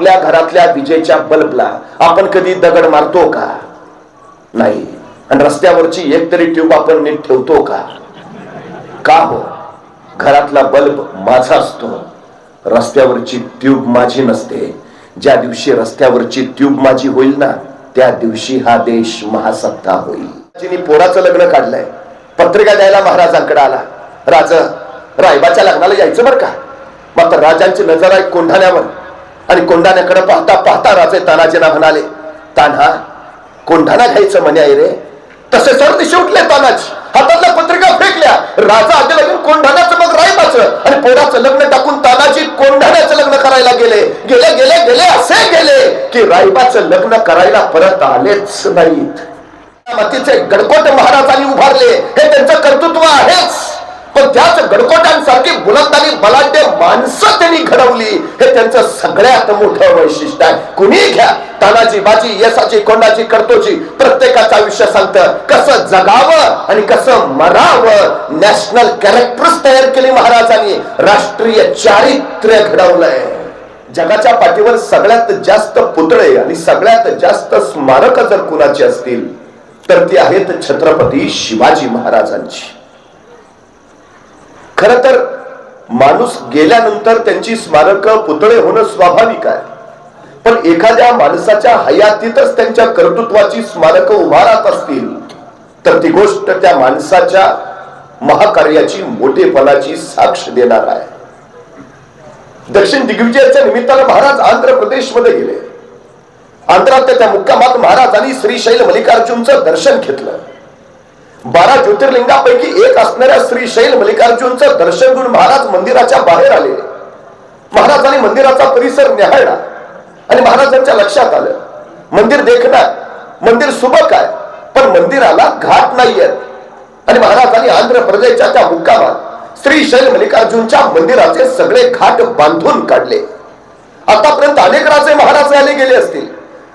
आपल्या घरातल्या विजेच्या बल्बला आपण कधी दगड मारतो का? नाही. आणि रस्त्यावरची एक तरी ट्यूब आपण नीट ठेवतो का? का हो? घरातला बल्ब माझा असतो. रस्त्यावरची ट्यूब माझी नसते. ज्या दिवशी रस्त्यावरची ट्यूब माझी होईल ना त्या दिवशी हा देश महासत्ता होईल. जिने पोराचं लग्न काढलंय. पत्रिका द्यायला महाराजांकडे आला. राज रायबाच्या लग्नाला यायचं बरं का? मात्र राजांची नजर आहे कोंढाण्यावर. आणि कोंढाण्याकडे पाहता पाहता राजे तानाजीना म्हणाले तान्हा कोंढाणा घ्यायचं म्हणे रे. तसे सर दिशे उठले तानाजी. हातातल्या पत्रिका फेकल्या. राजा आधी लागून कोंढाण्याचं मग रायबाचं आणि पोराचं लग्न टाकून तानाजी कोंढाण्याचं लग्न करायला गेले. गेले गेले गेले असे गेले की रायबाचं लग्न करायला परत आलेच नाहीत. मातीचे गडकोट महाराज त्याच गडकोटांसारखी बुलंद आणि बलाढ्य माणसं त्यांनी घडवली हे त्यांचं सगळ्यात मोठं वैशिष्ट्य आहे. कुणी घ्या तानाजी बाजी यसाची कोंडाची कर्तोची प्रत्येकाचं आयुष्य सांगतं कसं जगावं आणि कसं मरावं. नॅशनल कॅरेक्टर्स तयार केली महाराजांनी राष्ट्रीय चारित्र्य घडवलंय. जगाच्या पाठीवर सगळ्यात जास्त पुतळे आणि सगळ्यात जास्त स्मारक जर कुणाची असतील तर ती आहेत छत्रपती शिवाजी महाराजांची. खर तर माणूस गेल्यानंतर त्यांची स्मारक पुतळे होणं स्वाभाविक आहे. पण एखाद्या माणसाच्या हयातीतच त्यांच्या कर्तृत्वाची स्मारक उभारत असतील तर ती गोष्ट त्या माणसाच्या महाकार्याची मोठेपणाची साक्ष देणार आहे. दक्षिण दिग्विजयाच्या निमित्तानं महाराज आंध्र प्रदेशमध्ये गेले. आंध्रात त्या मुक्कामात महाराजांनी श्रीशैल मल्लिकार्जुनचं दर्शन घेतलं. बारा ज्योतिर्लिंगापैकी एक असणाऱ्या श्री शैल मल्लिकार्जुनचं दर्शन घेऊन महाराज मंदिराच्या बाहेर आले. महाराजांनी मंदिराचा परिसर निहाळला आणि महाराजांच्या लक्षात आलं. मंदिर देखणार मंदिर सुबक आहे पण मंदिराला घाट नाहीये. आणि महाराजांनी आंध्र प्रदेशच्या त्या मुक्कामात श्रीशैल मल्लिकार्जुनच्या मंदिराचे सगळे घाट बांधून काढले. आतापर्यंत अनेक राजे महाराज आले गेले असतील.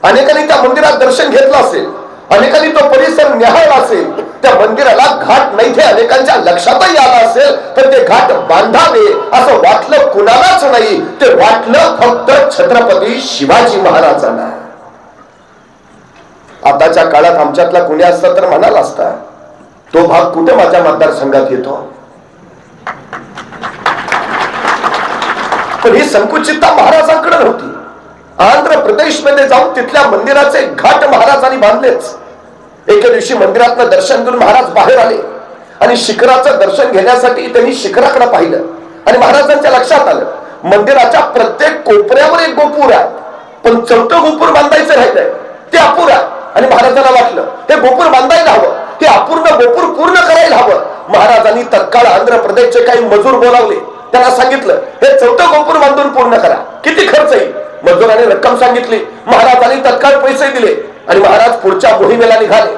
अनेकांनी त्या मंदिरात दर्शन घेतलं असेल. अनेकांनी तो परिसर निहाळला असेल त्या मंदिराला घाट नाही ते अनेकांच्या लक्षातही आला असेल पण ते घाट बांधावे असं वाटलं कुणालाच नाही. ते वाटलं फक्त छत्रपती शिवाजी महाराजांना. आताच्या काळात आमच्यातला कुणी असता तर म्हणाला असता तो भाग कुठे माझ्या मतदारसंघात येतो? पण ही संकुचितता महाराजांकडे नव्हती. आंध्र प्रदेशमध्ये जाऊन तिथल्या मंदिराचे घाट महाराजांनी बांधलेच एके दिवशी मंदिरातनं दर्शन घेऊन महाराज बाहेर आले. आणि शिखराचं दर्शन घेण्यासाठी त्यांनी शिखराकडे पाहिलं. आणि महाराजांच्या लक्षात आलं मंदिराच्या प्रत्येक कोपऱ्यावर एक गोपूर आहे. पण चौथं गोपूर बांधायचं राहिलंय. ते अपुर आहे. आणि महाराजांना वाटलं हे गोपूर बांधायला हवं. हे अपूर्ण गोपूर पूर्ण करायला हवं. महाराजांनी तत्काळ आंध्र प्रदेशचे काही मजूर बोलावले. त्यांना सांगितलं हे चौथं गोपूर बांधून पूर्ण करा. किती खर्च येईल? मजुराने रक्कम सांगितली. महाराजांनी तत्काळ पैसे दिले आणि महाराज पुढच्या मोहिमेला निघाले.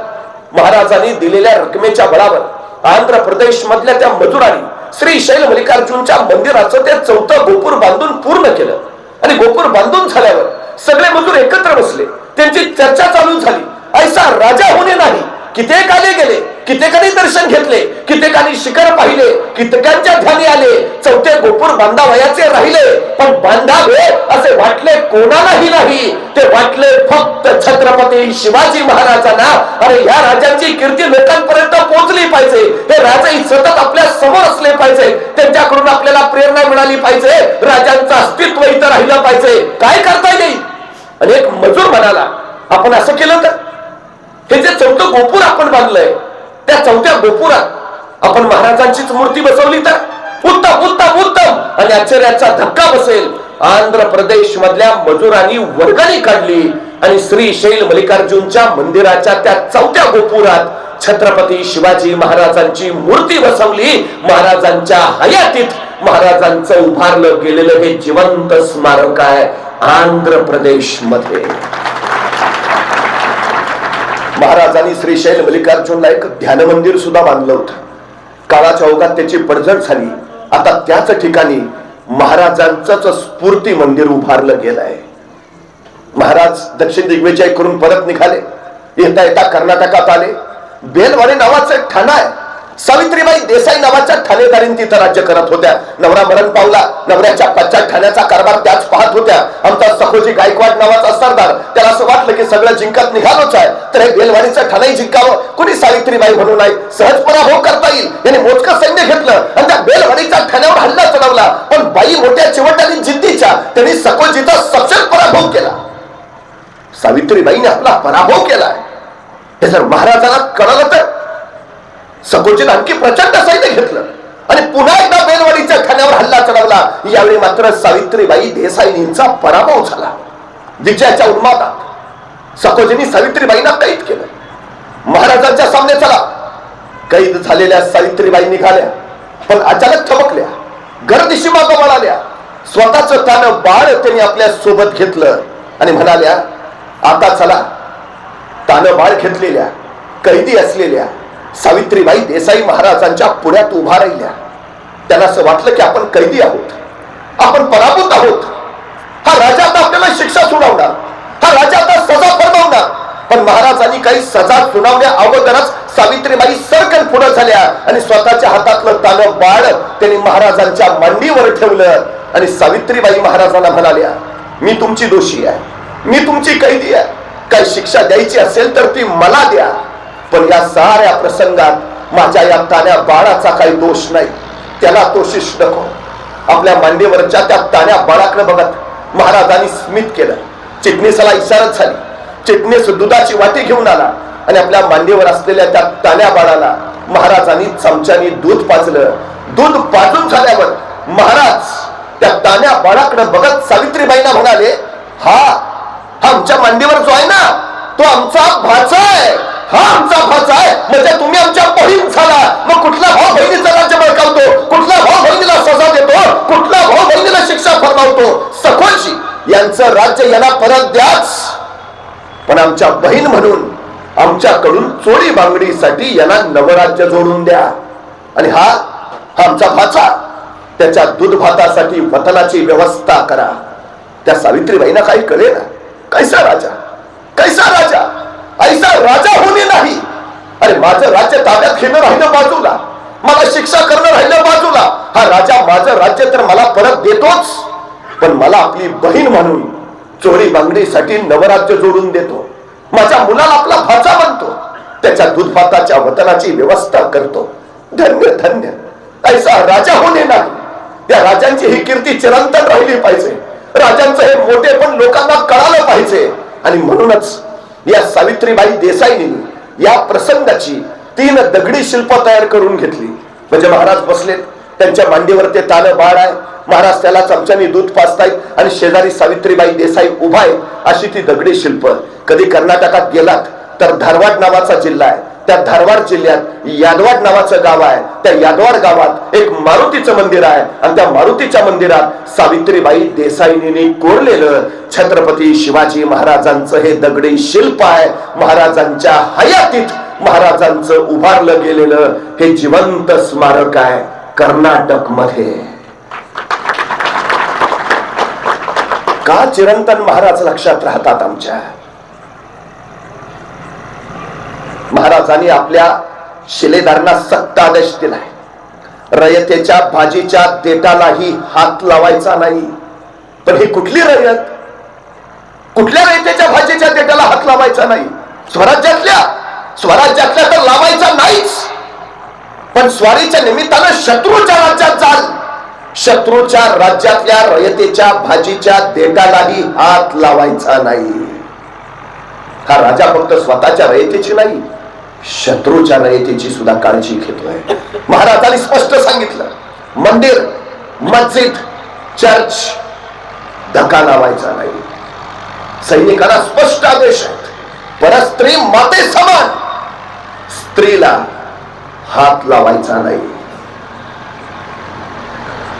महाराजांनी दिलेल्या रकमेच्या बळावर आंध्र प्रदेश मधल्या त्या मजुरांनी श्री शैल मल्लिकार्जुनच्या मंदिराचं ते चौथं गोपूर बांधून पूर्ण केलं. आणि गोपूर बांधून झाल्यावर सगळे मजूर एकत्र बसले. त्यांची चर्चा चालू झाली. ऐसा राजा होणे नाही कित्येक आले गेले कित्येकाने दर्शन घेतले कित्येकाने शिखर पाहिले कित्येकांच्या ध्यानी आले चौथे गोपूर बांधावयाचे राहिले. पण बांधावे असे वाटले कोणालाही नाही. ते वाटले फक्त छत्रपती शिवाजी महाराजांना. अरे या राजांची कीर्ती लोकांपर्यंत पोहोचली पाहिजे. हे राजाही सतत आपल्यासमोर असले पाहिजे. त्यांच्याकडून आपल्याला प्रेरणा मिळाली पाहिजे. राजांचं अस्तित्व इथं राहिलं पाहिजे. काय करता येईल? आणि एक मजूर म्हणाला आपण असं केलं तर? हे जे चौथं गोपूर आपण बांधलंय त्या चौथ्या गोपुरात आपण महाराजांचीच मूर्ती बसवली तर उत्तम उत्तम उत्तम. आणि आश्चर्याचा धक्का बसेल. आंध्र प्रदेश मधल्या मजुरांनी वर्गणी काढली आणि श्री शैल मल्लिकार्जुनच्या मंदिराच्या त्या चौथ्या गोपुरात छत्रपती शिवाजी महाराजांची मूर्ती बसवली. महाराजांच्या हयातीत महाराजांचं उभारलं गेलेलं हे जिवंत स्मारक आहे आंध्र प्रदेशमध्ये महाराजांनी श्रीशैल मल्लिकार्जुनला एक ध्यान मंदिर सुद्धा बांधलं होतं. काळाच्या ओघात त्याची पडझड झाली. आता त्याच ठिकाणी महाराजांच स्फूर्ती मंदिर उभारलं गेलं आहे महाराज दक्षिण दिग्विजय करून परत निघाले. येता येता कर्नाटकात आले. बेलवाडी नावाचं एक ठाणं आहे. सावित्रीबाई देसाई नावाच्या ठाणेदारीन तिथं राज्य करत होत्या. नवरा मरण पावला. नवऱ्याच्या पश्चात ठाण्याचा कारभार त्याच पाहत होत्या. आमचा सखोजी गायकवाड नावाचा सरदार. त्याला असं वाटलं की सगळं जिंकत निघालोच आहे. तर हे बेलवाडीचं ठाणे जिंकावं. कुणी सावित्रीबाई म्हणून नाही. सहज पराभव करता येईल. याने मोजकं सैन्य घेतलं आणि त्या बेलवाडीच्या ठाण्यावर हल्ला चढवला. पण बाई मोठ्या चिवटाने जिद्दीच्या त्यांनी सखोजीचा सक्षम पराभव केला. सावित्रीबाईने आपला पराभव केला हे जर महाराजाला कळलं तर सकोचित आणखी प्रचंड सैन्य घेतलं. आणि पुन्हा एकदा बेलवाडीच्या खाण्यावर हल्ला चढवला. यावेळी मात्र सावित्रीबाई देसाईंचा पराभव झाला. विजयाच्या उन्मादात. सकोजींनी सावित्रीबाईंना कैद केलं. महाराजांच्या सामने चला. कैद झालेल्या सावित्रीबाई निघाल्या. पण अचानक थबकल्या गर्दिशी मागं वळाल्या. स्वतःच तान बाळ त्यांनी आपल्यासोबत घेतलं. आणि म्हणाल्या आता चला. तानं बाळ घेतलेल्या कैदी असलेल्या सावित्रीबाई देसाई महाराजांच्या पुण्यात उभा राहिल्या. त्यांना असं वाटलं की आपण कैदी आहोत. आपण पराभूत आहोत. हा राजा आता आपल्याला शिक्षा सुनावणार. हा राजा आता सजा फरमावणार. पण महाराजांनी काही सजा सुनावण्या अगोदरच सावित्रीबाई सरकन पुढे झाल्या आणि स्वतःच्या हातातलं तालं बाळ त्यांनी महाराजांच्या मांडीवर ठेवलं. आणि सावित्रीबाई महाराजांना म्हणाल्या मी तुमची दोषी आहे. मी तुमची कैदी आहे. काही शिक्षा द्यायची असेल तर ती मला द्या. पण या साऱ्या प्रसंगात माझ्या या ताण्या बाळाचा काही दोष नाही. त्याला तो शिष्ट नको. आपल्या मांडीवरच्या त्या ताण्या बाळाकडे बघत महाराजांनी स्मित केलं. चिटणीसाला इशारत झाली. चिटणीस दुधाची वाटी घेऊन आला आणि आपल्या मांडीवर असलेल्या त्या ताण्या बाळाला महाराजांनी चमच्यानी दूध पाजलं. दूध पाजून झाल्यावर महाराज त्या ताण्या बाळाकडे बघत सावित्रीबाईंना म्हणाले हा हा आमच्या मांडीवर जो आहे ना तो आमचा भाचा आहे. हा आमचा भाचा आहे. म्हणजे तुम्ही आमच्या बहीण झाला. मग कुठला भाऊ बहिणीचा राज्य बळकावतो? कुठला भाऊ बहिणीला सजा देतो? कुठला भाऊ बहिणीला शिक्षा फरमावतो? सखोजी यांचं राज्य यांना परत द्याच. पण आमच्या बहीण म्हणून आमच्याकडून चोरी बांगडीसाठी यांना नवराज्य जोडून द्या. आणि हा हा आमचा भाचा. त्याच्या दूध भातासाठी वतनाची व्यवस्था करा. त्या सावित्रीबाईंना काही कळे ना कैसा राजा? कैसा राजा? ऐसा राजा होणे नाही. अरे माझं राज्य ताब्यात घेणं राहिलं बाजूला. मला शिक्षा करणं राहिलं बाजूला. हा राजा माझं राज्य तर मला परत देतोच. पण मला आपली बहीण म्हणून चोरी बांगडीसाठी नवराज्य जोडून देतो. माझ्या मुलाला आपला भाचा बनतो. त्याच्या दुधपाताच्या वतनाची व्यवस्था करतो. धन्य धन्य. ऐसा राजा होणे नाही. या राजांची ही कीर्ती चिरंतन राहिली पाहिजे. राजांचं हे मोठे पण लोकांना कळालं पाहिजे. आणि म्हणूनच या सावित्रीबाई देसाईंनी या प्रसंगाची तीन दगडी शिल्प तयार करून घेतली. म्हणजे महाराज बसलेत त्यांच्या मांडीवर ते तान बाळ आहे. महाराज त्याला चमच्याने दूध पाचतायत आणि शेजारी सावित्रीबाई देसाई उभा आहे अशी ती दगडी शिल्प. कधी कर्नाटकात गेलात तर धारवाड नावाचा जिल्हा आहे. त्या धारवाड जिल्ह्यात यादवाड नावाचं गाव आहे. त्या यादवाड गावात एक मारुतीचं मंदिर आहे. आणि त्या मारुतीच्या मंदिरात सावित्रीबाई देसाईने कोरलेलं छत्रपती शिवाजी महाराजांचं हे दगडी शिल्प आहे. महाराजांच्या हयातीत महाराजांचं उभारलं गेलेलं हे जिवंत स्मारक आहे कर्नाटकमध्ये का चिरंतन महाराज लक्षात राहतात आमच्या? महाराजांनी आपल्या शिलेदारांना सक्त आदेश दिलाय. रयतेच्या भाजीच्या देटालाही हात लावायचा नाही. पण ही कुठली रयत? कुठल्या रयतेच्या भाजीच्या देटाला हात लावायचा नाही? स्वराज्यातल्या? स्वराज्यातल्या तर लावायचा नाहीच. पण स्वारीच्या निमित्तानं शत्रूच्या राज्यात जाल. शत्रूच्या राज्यातल्या रयतेच्या भाजीच्या देटालाही हात लावायचा नाही. हा राजा फक्त स्वतःच्या रयतेची नाही शत्रूच्या रयतेची सुद्धा काळजी घेतोय. महाराजांनी स्पष्ट सांगितलं मंदिर मस्जिद चर्च धक्का लावायचा नाही. सैनिकांना स्पष्ट आदेश आहेत. परस्त्री माते समान. स्त्रीला हात लावायचा नाही.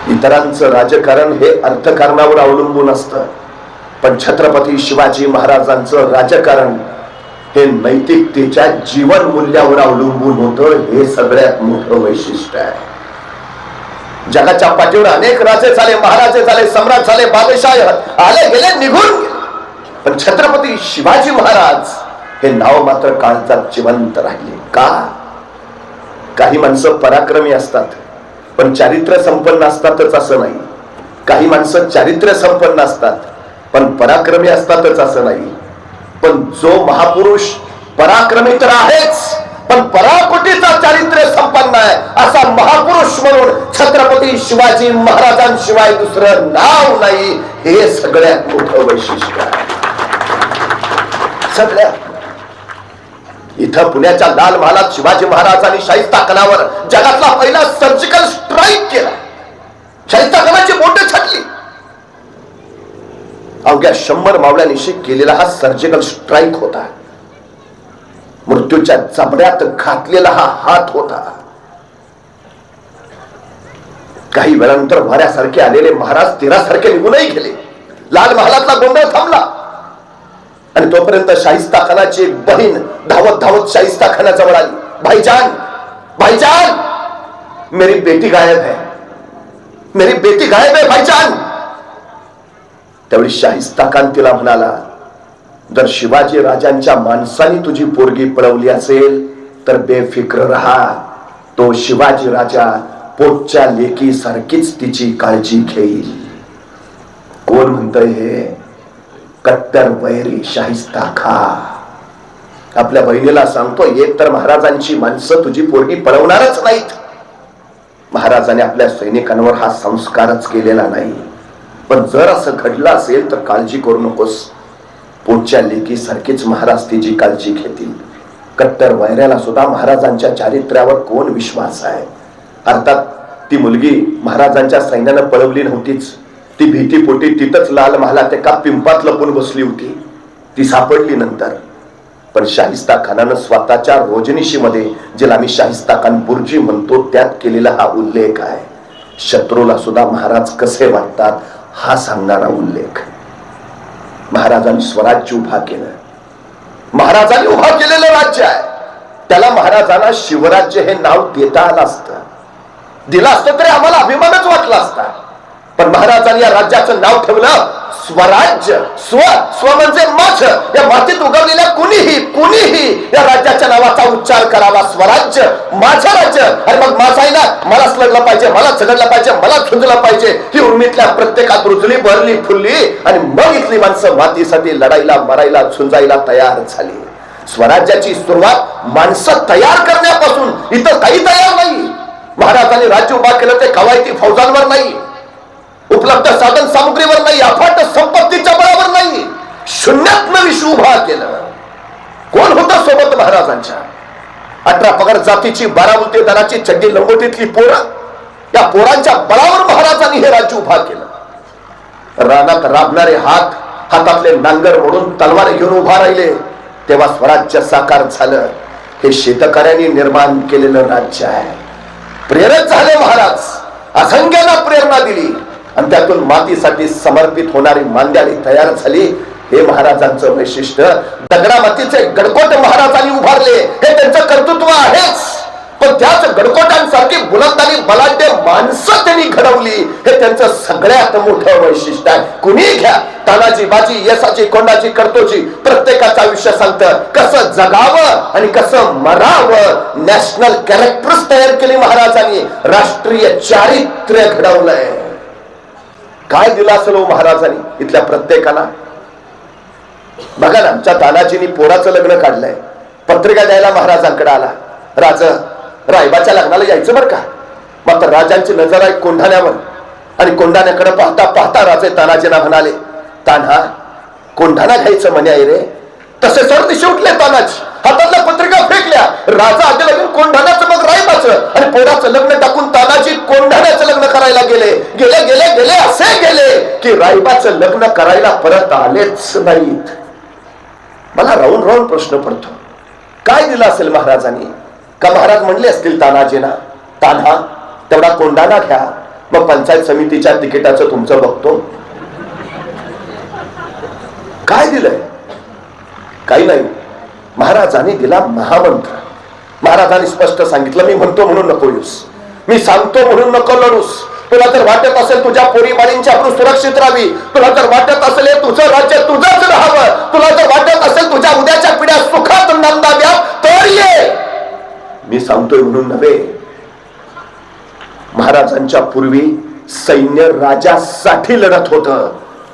इतरांचं राजकारण हे अर्थकारणावर अवलंबून असतं. पण छत्रपती शिवाजी महाराजांचं राजकारण हे नैतिकतेच्या जीवन मूल्यावर अवलंबून होतं. हे सगळ्यात मोठं वैशिष्ट्य आहे. जगाच्या पाठीवर अनेक राजे झाले महाराजे झाले सम्राट झाले बादशाह आले गेले निघून पण छत्रपती शिवाजी महाराज हे नाव मात्र काळजात जिवंत राहिले. का? काही माणसं पराक्रमी असतात पण चारित्र्य संपन्न असतातच असं नाही. काही माणसं चारित्र्य संपन्न असतात पण पराक्रमी असतातच असं नाही. पण जो महापुरुष पराक्रमी तर आहेच पण पराकुटीचा चारित्र्य संपन्न आहे असा महापुरुष म्हणून छत्रपती शिवाजी महाराजांशिवाय दुसरं नाव नाही हे सगळ्यात मोठं वैशिष्ट्य आहे. सगळ्या इथं पुण्याच्या लाल महालात शिवाजी महाराजांनी शाहिस्ता खानावर जगातला पहिला सर्जिकल स्ट्राईक केला. शाहिस्ता खानाची बोट छाटली. अवघ्या शंभर मावळ्यानिशी केलेला हा सर्जिकल स्ट्राईक होता. मृत्यूच्या जबड्यात घातलेला हा हात होता. काही वेळानंतर वाऱ्यासारखे आलेले महाराज तीरासारखे निघूनही गेले. लाल महालातला गोंधळ थांबला. आणि तोपर्यंत शाहिस्ता खानाची एक बहीण धावत धावत शाहिस्ता खानाजवळ आली. भाईजान भाईजान! मेरी बेटी गायब है. मेरी बेटी गायब है भाईजान! त्यावेळी शाहिस्ता खान तिला म्हणाला जर शिवाजी राजांच्या माणसाने तुझी पोरगी पळवली असेल तर बेफिक्र राहा. तो शिवाजी राजा पोटच्या लेकी सारखीच तिची काळजी घेईल. कोण म्हणतय हे? कट्टर वैरी शाहिस्ता खा आपल्या बहिणीला सांगतो एक तर महाराजांची माणसं तुझी पोरगी पळवणारच नाहीत. महाराजाने आपल्या सैनिकांवर हा संस्कारच केलेला नाही. पण जर असं घडलं असेल तर काळजी करू नकोस. पोटच्या लेखी सारखीच महाराज तिची काळजी घेतील. कट्टर वैऱ्याला सुद्धा महाराजांच्या चारित्र्यावर कोण विश्वास आहे? अर्थात ती मुलगी महाराजांच्या सैन्यानं पळवली नव्हतीच. ती भीतीपोटी तिथंच लाल महालात एका पिंपात लपून बसली होती. ती सापडली नंतर. पण शाहिस्ता खानानं स्वतःच्या रोजनिशीमध्ये जिला आम्ही शाहिस्ता खान बुर्जी म्हणतो त्यात केलेला हा उल्लेख आहे. शत्रूला सुद्धा महाराज कसे वाटतात हा सांगणारा उल्लेख. महाराजांनी स्वराज्य उभा केलं. महाराजांनी उभा केलेलं राज्य आहे. त्याला महाराजांना शिवराज्य हे नाव देता आलं असतं. दिलं असतं तरी आम्हाला अभिमानच वाटला असता. पण महाराजांनी या राज्याचं नाव ठेवलं स्वराज्य. स्व स्व म्हणजे माझ या मातीत उगवलेल्या कुणीही कुणीही या राज्याच्या नावाचा उच्चार करावा. स्वराज्य माझं राज्य. अरे मग माझा आहे ना? मलाच लढलं पाहिजे मला झगडलं पाहिजे मला झुंजलं पाहिजे. ही उर्मीतल्या प्रत्येकात रुजली भरली फुलली आणि मग इथली माणसं मातीसाठी लढायला मरायला झुंजायला तयार झाली. स्वराज्याची सुरुवात माणसं तयार करण्यापासून. इथं काही तयार नाही. महाराजांनी राज्य उभा केलं ते कवायती फौजांवर नाही. उपलब्ध साधन सामुग्रीवर नाही अफाट संपत्तीच्या बळावर नाही. शून्यात विश्व उभा केलं. कोण होतं सोबत महाराजांच्या? अठरा पगार जातीची बारामुते दराची चड्डी लंगोटीतली पोरं. या पोरांच्या बळावर महाराजांनी हे राज्य उभा केलं. रानात राबणारे हात हातातले नांगर मोडून तलवार घेऊन उभा राहिले. तेव्हा स्वराज्य साकार झालं. हे शेतकऱ्यांनी निर्माण केलेलं राज्य आहे. प्रेरक झाले महाराज. असंख्याला प्रेरणा दिली. आणि त्यातून मातीसाठी समर्पित होणारी मांद्याळी तयार झाली. हे महाराजांचं वैशिष्ट्य. दगडा मातीचे गडकोट महाराजांनी उभारले. हे त्यांचं कर्तृत्व आहेच. पण त्याच गडकोटांसारखी बुलंद आणि बलाढ्य माणसं त्यांनी घडवली. हे त्यांचं सगळ्यात मोठं वैशिष्ट्य आहे. कुणी घ्या तानाजी बाजी यसाची कोंडाची कर्तोची प्रत्येकाचं आयुष्य सांगतं. कसं जगावं आणि कसं मरावं. नॅशनल कॅरेक्टर्स तयार केली महाराजांनी. राष्ट्रीय चारित्र्य घडवलंय. काय दिला असेल हो महाराजांनी इथल्या प्रत्येकाला? बघा ना आमच्या तानाजीनी पोराचं लग्न काढलंय. पत्रिका द्यायला महाराजांकडे आला. राज रायबाच्या लग्नाला यायचं बरं का? मात्र राजांची नजर आहे कोंढाण्यावर. आणि कोंढाण्याकडे पाहता पाहता राजे तानाजीना म्हणाले तान्हा कोंढाणा घ्यायचं म्हणे रे. तसे सर दिशे उठले तानाजी. हातातल्या पत्रिका फेकल्या. राजा आधी लगीन कोंढाण्याचं मग रायबाचं आणि पोराचं लग्न टाकून तानाजी कोंढाण्याचं लग्न करायला गेले. गेले गेले गेले असे गेले की रायबाचं लग्न करायला परत आलेच नाहीत. मला राहून राहून प्रश्न पडतो. काय दिलं असेल महाराजांनी? का महाराज म्हणले असतील तानाजीना? तान्हा तेवढा कोंढाणा घ्या. मग पंचायत समितीच्या तिकिटाचं तुमचं बघतो. काय दिलंय? काही नाही. महाराजांनी दिला महामंत्र. महाराजांनी स्पष्ट सांगितलं मी म्हणतो म्हणून नको येऊस. मी सांगतो म्हणून नको लढूस. तुला जर वाटत असेल तुझ्या पोरीबाळींची आपण सुरक्षित राहावी तुला जर वाटत असेल तुझं राज्य तुझंच राहावं तुला जर वाटत असेल तुझ्या उद्याच्या पिढ्या सुखात नंदाव्या तर ये. मी सांगतोय म्हणून नव्हे. महाराजांच्या पूर्वी सैन्य राजासाठी लढत होत.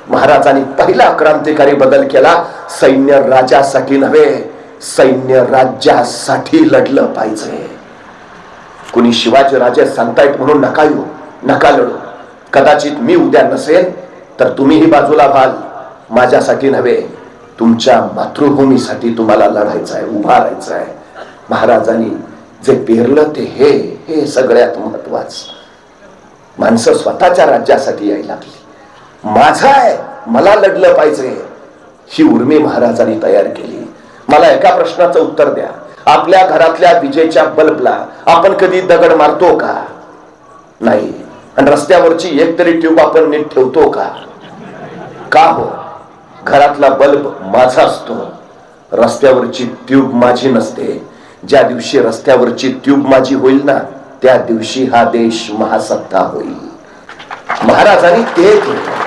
महाराजांनी पहिला क्रांतिकारी बदल केला सैन्य राजासाठी नव्हे. सैन्य राज्यासाठी लढलं पाहिजे. कुणी शिवाजी राजे सांगतायत म्हणून नका येऊ नका लढू. कदाचित मी उद्या नसेल तर तुम्हीही बाजूला व्हाल. माझ्यासाठी नव्हे तुमच्या मातृभूमीसाठी तुम्हाला लढायचं आहे उभा राहायचं आहे महाराजांनी जे पेरलं ते हे हे सगळ्यात महत्वाचं माणसं स्वतःच्या राज्यासाठी यायला लागली. माझा आहे मला लढलं पाहिजे ही उर्मी महाराजांनी तयार केली. मला एका प्रश्नाचं उत्तर द्या. आपल्या घरातल्या विजेच्या बल्बला आपण कधी दगड मारतो का? नाही. आणि रस्त्यावरची एक तरी ट्यूब आपण नीट ठेवतो का? का हो? घरातला बल्ब माझा असतो. रस्त्यावरची ट्यूब माझी नसते. ज्या दिवशी रस्त्यावरची ट्यूब माझी होईल ना त्या दिवशी हा देश महासत्ता होईल. महाराजांनी ते केलं.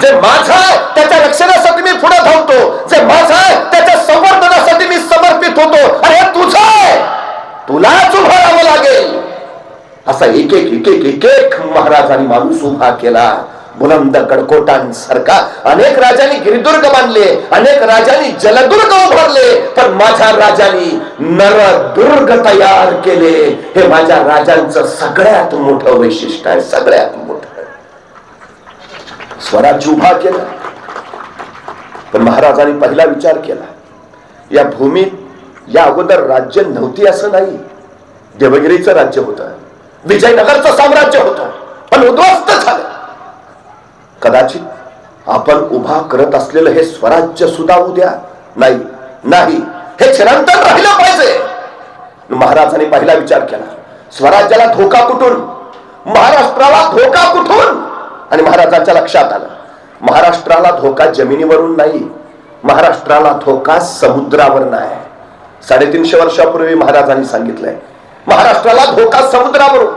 जे माझं आहे त्याच्या रक्षणासाठी मी पुढे धावतो. जे माझं आहे त्याच्या संवर्धनासाठी मी समर्पित होतो. आणि हे तुझं आहे. तुलाच उभारावं लागेल. असा एक एक एक एक एक एक महाराजांनी माणूस उभा केला. बुलंद गडकोटांसारखा अनेक राजांनी गिरिदुर्ग बांधले अनेक राजांनी जलदुर्ग उभारले पण माझ्या राजांनी नरदुर्ग तयार केले. हे माझ्या राजांचं सगळ्यात मोठं वैशिष्ट्य आहे सगळ्यात मोठं. स्वराज्य उभा केला. पण महाराजांनी पहिला विचार केला या भूमीत या अगोदर राज्य नव्हती असं नाही. देवगिरीचं राज्य होतं विजयनगरचं साम्राज्य होतं पण उद्ध्वस्त झालं. कदाचित आपण उभा करत असलेलं हे स्वराज्य सुद्धा उद्या नाही नाही हे चिरंतन राहिलं पाहिजे. महाराजांनी पहिला विचार केला स्वराज्याला धोका कुठून? महाराष्ट्राला धोका कुठून? आणि महाराजांच्या लक्षात आलं. महाराष्ट्राला धोका जमिनीवरून नाही महाराष्ट्राला धोका समुद्रावर नाही. साडेतीनशे वर्षापूर्वी महाराजांनी सांगितलंय महाराष्ट्राला धोका समुद्रावरून.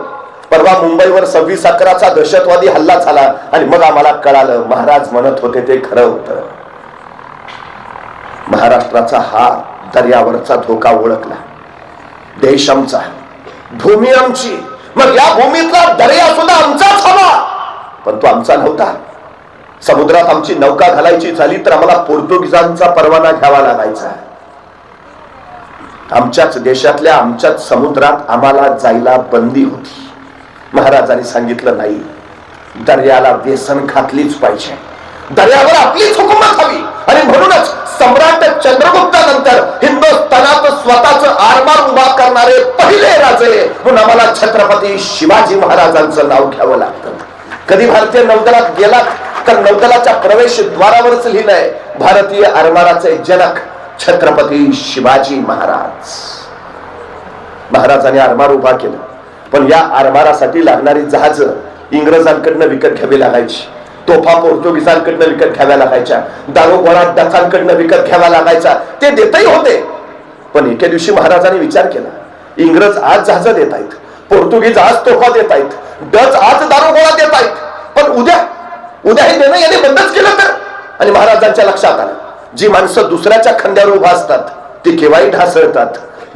परवा मुंबईवर सव्वीस अकराचा दहशतवादी हल्ला झाला आणि मग आम्हाला कळालं महाराज म्हणत होते ते खरं होतं. महाराष्ट्राचा हा दर्यावरचा धोका ओळखला. देश आमचा भूमी आमची. मग या भूमीतला दर्या सुद्धा आमचाच हवा. पण तो आमचा नव्हता. समुद्रात आमची नौका घालायची झाली तर आम्हाला पोर्तुगीजांचा परवाना घ्यावा लागायचा. आमच्याच देशातल्या आमच्याच समुद्रात आम्हाला जायला बंदी होती. महाराजांनी सांगितलं नाही. दर्याला व्यसन घातलीच पाहिजे. दर्यावर आपलीच हुकूमत हवी. आणि म्हणूनच सम्राट चंद्रगुप्तानंतर हिंदुस्थानात स्वतःच आरमार उभा करणारे पहिले राजे म्हणून आम्हाला छत्रपती शिवाजी महाराजांचं नाव घ्यावं लागतं. कधी भारतीय नौदलात गेलात तर नौदलाच्या प्रवेश द्वारावरच लिहिलंय भारतीय आरमाराचे जनक छत्रपती शिवाजी महाराज. महाराजांनी आरमार उभा केला पण या आरमारासाठी लागणारी जहाज इंग्रजांकडनं विकत घ्यावी लागायची. तोफा पोर्तुगीजांकडनं विकत घ्याव्या लागायच्या दारोगोळा डचांकडनं विकत घ्यावा लागायचा ते देतही होते. पण एके दिवशी महाराजांनी विचार केला इंग्रज आज जहाज देत आहेत पोर्तुगीज आज तोफा देत आहेत डच आज दारोगोळा देत आहेत. पण उद्या उद्या हे देणं याने बंदच केलं तर? आणि महाराजांच्या लक्षात आलं. जी माणसं दुसऱ्याच्या खांद्यावर उभा असतात ती केव्हाही ढासळतात.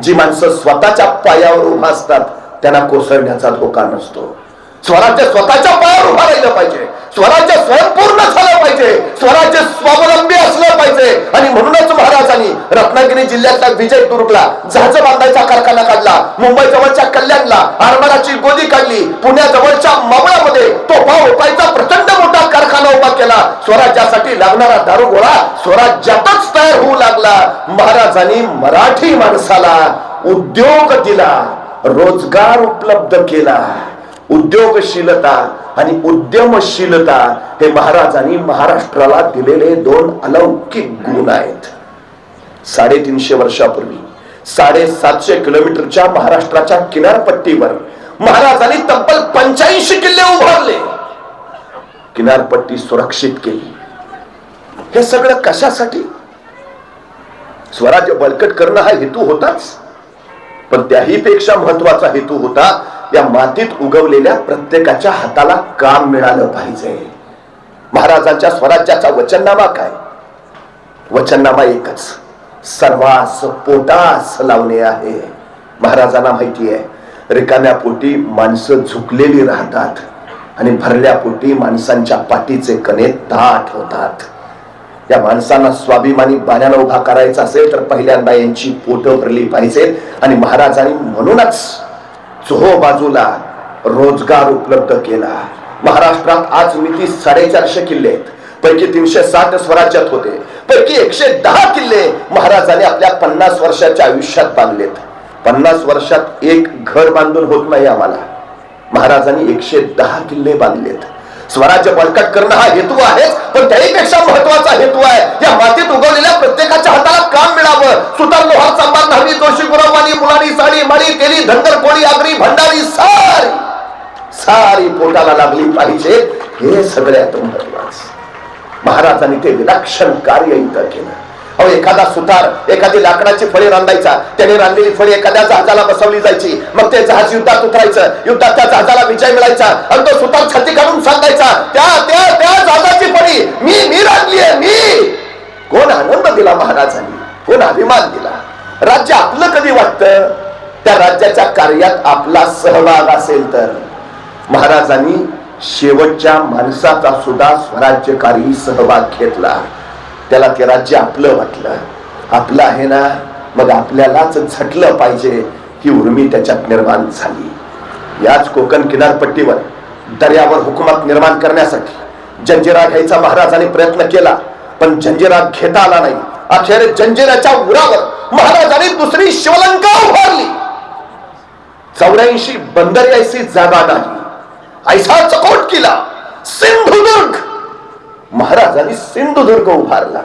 जी माणसं स्वतःच्या पायावर उभा असतात त्यांना कोसळण्याचा धोका नसतो. स्वराज्य स्वतःच्या पायावर उभा राहिलं पाहिजे. स्वराज्य स्वयंपूर्ण झालं पाहिजे. स्वराज्य स्वावलंबी असलं पाहिजे. आणि म्हणूनच महाराजांनी रत्नागिरी जिल्ह्यातला विजय विजयदुर्गला जहाज बांधायचा कारखाना काढला मुंबई जवळच्या कल्याणला आरमाराची गोदी काढली पुण्याजवळच्या मावळामध्ये भाव उपायचा प्रचंड मोठा कारखाना उभा केला. स्वराज्यासाठी लागणारा दारुगोळा स्वराज्यातच तयार होऊ लागला. महाराजांनी मराठी माणसाला उद्योग दिला रोजगार उपलब्ध केला. उद्योगशीलता आणि उद्यमशीलता हे महाराजांनी महाराष्ट्राला दिलेले दोन अलौकिक गुण आहेत. साडेतीनशे वर्षापूर्वी साडेसातशे किलोमीटरच्या महाराष्ट्राच्या किनारपट्टीवर महाराजांनी तब्बल पंच्याऐंशी किल्ले उभारले. किनारपट्टी सुरक्षित केली. हे सगळं कशासाठी? स्वराज्य बळकट करणं हा हेतू होताच. पण त्याही पेक्षा महत्त्वाचा हेतू होता या मातीत उगवलेल्या प्रत्येकाच्या हाताला काम मिळालं पाहिजे. महाराजांच्या स्वराज्याचा वचननामा काय? वचननामा एकच. सर्वास पोटास लावणे आहे. महाराजांना माहिती आहे रिकाम्या पोटी माणसं झुकलेली राहतात आणि भरल्या पोटी माणसांच्या पाठीचे कणे ताट होतात. या माणसांना स्वाभिमानी बाण्यानं उभा करायचा असेल तर पहिल्यांदा यांची पोट भरली पाहिजेत आणि महाराजांनी म्हणूनच चोहो बाजूला रोजगार उपलब्ध केला. महाराष्ट्रात आज मिती साडेचारशे किल्ले आहेत. पैकी तीनशे साठ स्वराज्यात होते. पैकी एकशे दहा किल्ले महाराजांनी आपल्या पन्नास वर्षाच्या आयुष्यात बांधलेत. पन्नास वर्षात एक घर बांधून होत नाही आम्हाला. महाराजांनी एकशे दहा किल्ले बांधलेत. स्वराज्य बळकट करणं हा हेतू आहेच पण त्याहीपेक्षा महत्त्वाचा हेतू आहे. या मातीत उगवलेल्या प्रत्येकाच्या हाताला काम मिळावं. सुतार लोहार चांबार धावी जोशी गुरववाणी मुलानी साडी माळी तेली धनगर कोळी आगरी भंडारी सारी सारी पोटाला लागली पाहिजे. हे सगळ्यात महत्वाचं महाराजांनी ते विलक्षण कार्य इथं केलं. अहो एखादा सुतार एखादी लाकडाची फळी रांधायचा त्याने रांधलेली फळी एखाद्या जहाजाला बसवली जायची मग ते जहाज युद्धात उतरायचं युद्धात त्या जहाजाला विजय मिळायचा आणि तो सुतार छाती काढून सांगायचा त्या त्या त्या जहाजाची फळी मी मी रांधली आहे मी. कोण आनंद दिला महाराजांनी? कोण अभिमान दिला? राज्य आपलं कधी वाटतं? त्या राज्याच्या कार्यात आपला सहभाग असेल तर. महाराजांनी शेवटच्या माणसाचा सुद्धा स्वराज्यकारी सहभाग घेतला. त्याला ते राज्य आपलं वाटलं. आपलं आहे ना मग आपल्यालाच झटलं पाहिजे ही उर्मी त्याच्यात निर्माण झाली. याच कोकण किनारपट्टीवर दर्यावर हुकुमत निर्माण करण्यासाठी जंजिरा घ्यायचा महाराजांनी प्रयत्न केला पण जंजिरा घेता आला नाही. अखेर जंजिराच्या उरावर महाराजांनी दुसरी शिवलंका उभारली. चौऱ्याऐंशी बंदर ऐसी जागा नाही. ऐसा चकोट केला. सिंधुदुर्ग. महाराजांनी सिंधुदुर्ग उभारला.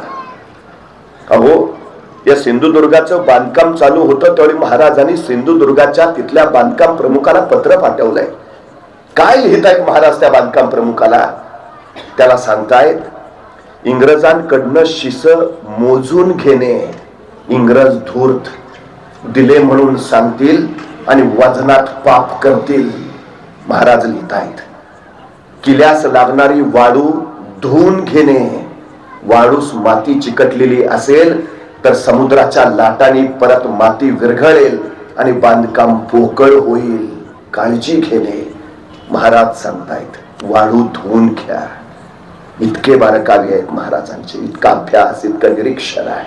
अहो या सिंधुदुर्गाचं बांधकाम चालू होतं त्यावेळी महाराजांनी सिंधुदुर्गाच्या तिथल्या बांधकाम प्रमुखाला पत्र पाठवलंय. काय लिहिताय महाराज त्या बांधकाम प्रमुखाला? त्याला सांगतायत इंग्रजांकडनं शिस मोजून घेणे इंग्रज धूर्त. दिले म्हणून सांगतील आणि वजनात पाप करतील. महाराज लिहित आहेत किल्यास लागणारी वाळू धुवून घेणे. वाळूस माती चिकटलेली असेल तर समुद्राच्या लाटाने परत माती विरघळेल आणि बांधकाम पोकळ होईल. काळजी घेणे महाराज सांगतायत वाळू धुवून घ्या. इतके बारकावे आहेत महाराजांचे इतका अभ्यास इतकं निरीक्षण आहे.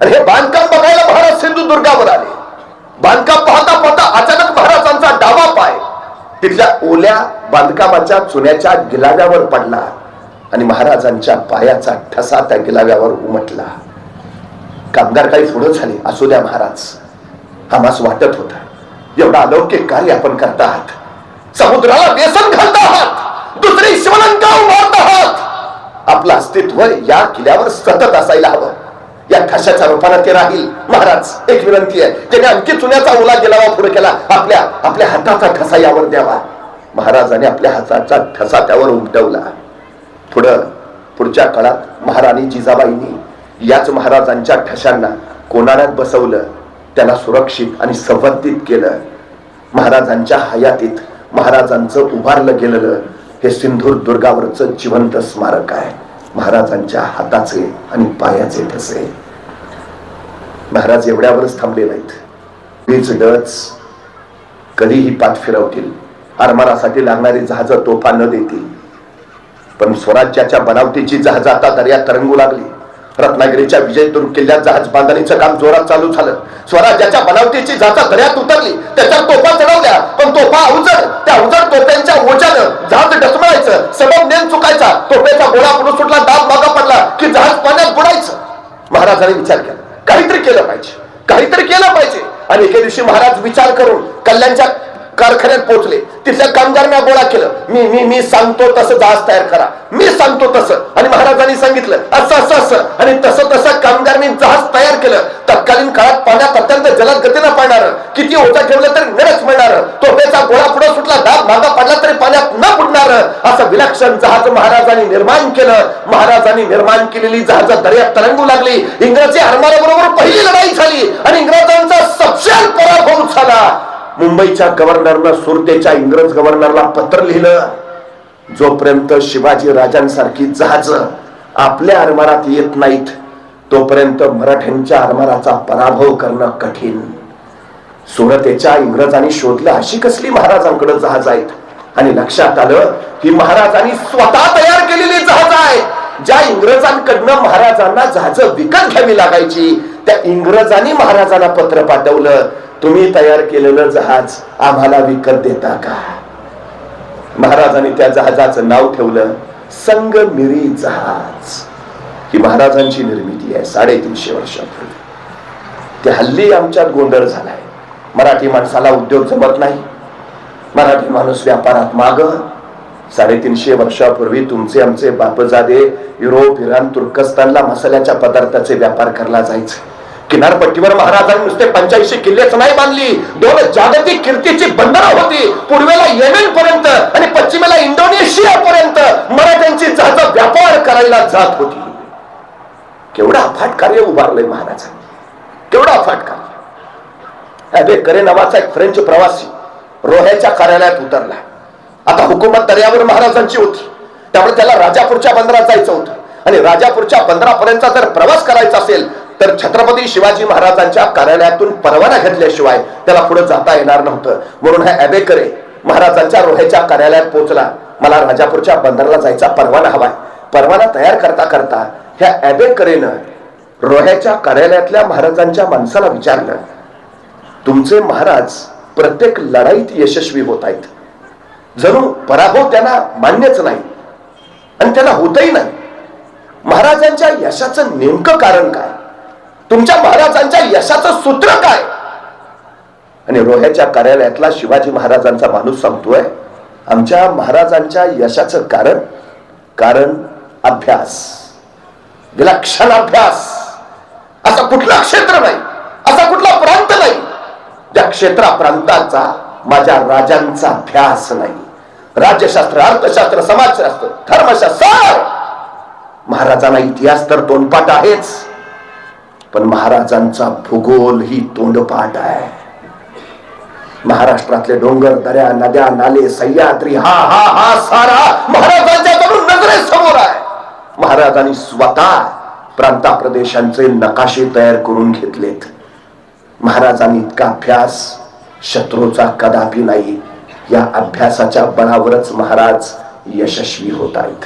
आणि हे बांधकाम बघायला महाराज सिंधुदुर्गावर आले. बांधकाम पाहता पाहता अचानक महाराजांचा डावा पाय तिथल्या ओल्या बांधकामाच्या चुन्याच्या गिलाव्यावर पडला आणि महाराजांच्या पायाचा ठसा त्या गिलाव्यावर उमटला. कामगार काही पुढे झाले असू द्या महाराज. आम्हास वाटत होता एवढा अलौकिक कार्य आपण करता आहात. समुद्राला व्यसन घालत आहात दुसरी शिवलंका उभारत आहात. आपलं अस्तित्व या किल्ल्यावर सतत असायला हवं. या कशाच्या रूपाने ते राहील. महाराज एक विनंती आहे. त्याने आणखी चुन्याचा ओला गेलावा पुढे केला आपल्या आपल्या हाताचा ठसा यावर द्यावा. महाराजाने आपल्या हाताचा ठसा त्यावर उमटवला. पुढं पुढच्या काळात महाराणी जिजाबाईंनी याच महाराजांच्या ठशांना कोणाऱ्यात बसवलं त्याला सुरक्षित आणि संवर्धित केलं. महाराजांच्या हयातीत महाराजांचं उभारलं गेलेलं हे सिंधूर दुर्गावरचं जिवंत स्मारक आहे. महाराजांच्या हाताचे आणि पायाचे ठसे. महाराज एवढ्यावरच थांबले नाहीत. वीज डच कधीही पाठ फिरवतील. आरमारासाठी लागणारी जहाज तोफा न देतील. पण स्वराज्याच्या बनावटीची जहाज आता दर्यात तरंगू लागली. रत्नागिरीच्या विजयदुर्ग किल्ल्यात जहाज बांधणीचं काम जोरात चालू झालं. स्वराज्याच्या बनावटीची जहाज दर्यात उतरली. त्याच्यात तोफा चढवल्या. पण तोफा अवजड. त्या अवजड तोफ्यांच्या ओझ्यानं जहाज डसमळायचं सबब नेम चुकायचा. तोफ्याचा गोळा पुढे सुटला. दाब मागा पडला की जहाज पाण्यात बुडायचं. महाराजांनी विचार केला. काहीतरी केलं पाहिजे. काहीतरी केलं पाहिजे. आणि एके दिवशी महाराज विचार करून कल्याणच्या कारखान्यात पोहोचले. तिथल्या कामगारांना गोळा केलं. मी मी मी सांगतो तसं जहाज तयार करा. मी सांगतो तसं. आणि महाराजांनी सांगितलं असं असं असं. आणि तसं तसं कामगारांनी जहाज तयार केलं. तत्कालीन काळात पाण्यात अत्यंत जलद गतीनं पाडणार किती ओझा ठेवलं तरी नरच मिळणार. तोफेचा गोळा पुढे सुटला दाब मागा पडला तरी पाण्यात न बुडणार. असं विलक्षण जहाज महाराजांनी निर्माण केलं. महाराजांनी निर्माण केलेली जहाज दर्यात तरंगू लागली. इंग्रजी आरमाराबरोबर पहिली लढाई झाली. आणि इंग्रजांचा सपशेल पराभव झाला. मुंबईच्या गव्हर्नरनं सुरतेच्या इंग्रज गव्हर्नरला पत्र लिहिलं. जोपर्यंत शिवाजी राजांसारखी जहाज आपल्या आरमारात येत नाहीत तोपर्यंत मराठ्यांच्या आरमाराचा पराभव करणं कठीण. सुरतेच्या इंग्रजांनी शोधलं अशी कसली महाराजांकडे जहाज आहेत? आणि लक्षात आलं ही महाराजांनी स्वतः तयार केलेली जहाज आहे. ज्या इंग्रजांकडनं महाराजांना जहाज विकत घ्यावी लागायची त्या इंग्रजांनी महाराजांना पत्र पाठवलं तुम्ही तयार केलेलं जहाज आम्हाला विकत देता का? महाराजांनी त्या जहाजाचं नाव ठेवलं संगमिरी जहाज. ही महाराजांची निर्मिती आहे साडेतीनशे वर्षापूर्वी. ते हल्ली आमच्यात गोंधळ झालाय. मराठी माणसाला उद्योग जमत नाही. मराठी माणूस व्यापारात माग साडेतीनशे वर्षापूर्वी तुमचे आमचे बापजादे युरोप इराण तुर्कस्तानला मसाल्याच्या पदार्थाचे व्यापार करला जायचे. किनारपट्टीवर महाराजांनी नुसते पंच्याऐंशी किल्लेच नाही बांधली. दोन जागतिक कीर्तीची बंदरं होती. पूर्वेला येमेन पर्यंत आणि पश्चिमेला इंडोनेशिया पर्यंत मराठ्यांची जहाज व्यापार करायला जात होती. केवढा अफाट कार्य उभारलंय महाराजांनी. केवढा अफाट कार्य. अबे करे नावाचा एक फ्रेंच प्रवासी रोह्याच्या कार्यालयात उतरला. आता हुकूमत दर्यावर महाराजांची होती. त्यामुळे त्याला राजापूरच्या बंदरात जायचं होतं. आणि राजापूरच्या बंदरापर्यंत जर प्रवास करायचा असेल तर छत्रपती शिवाजी महाराजांच्या कार्यालयातून परवाना घेतल्याशिवाय त्याला पुढे जाता येणार नव्हतं. म्हणून हा अबेकरे महाराजांच्या रोह्याच्या कार्यालयात पोहोचला. मला राजापूरच्या बंदराला जायचा परवाना हवाय. परवाना तयार करता करता ह्या अबेकरेनं रोह्याच्या कार्यालयातल्या महाराजांच्या माणसाला विचारलं तुमचे महाराज प्रत्येक लढाईत यशस्वी होत आहेत. जणू पराभव त्यांना मान्यच नाही. आणि त्यांना होतही नाही. महाराजांच्या यशाचं नेमकं कारण काय? तुमच्या महाराजांच्या यशाचं सूत्र काय? आणि रोह्याच्या कार्यालयातला शिवाजी महाराजांचा माणूस सांगतोय आमच्या महाराजांच्या यशाचं कारण कारण अभ्यास. विलक्षण अभ्यास. असा कुठला क्षेत्र नाही. असा कुठला प्रांत नाही. त्या क्षेत्रा प्रांताचा माझ्या राजांचा अभ्यास नाही. राज्यशास्त्र अर्थशास्त्र समाजशास्त्र धर्मशास्त्र! महाराजांना इतिहास तर तोंडपाठ आहेच पण महाराजांचा भूगोल ही तोंडपाठ आहे. महाराष्ट्रातले डोंगर दऱ्या नद्या नाले सह्याद्री हा हा हा सारा महाराजांच्याकडून नजरेसमोर आहे. महाराजांनी स्वतः प्रांता प्रदेशांचे नकाशे तयार करून घेतलेत. महाराजांनी इतका अभ्यास शत्रूचा कदापि नाही. या अभ्यासाच्या बळावरच महाराज यशस्वी होत आहेत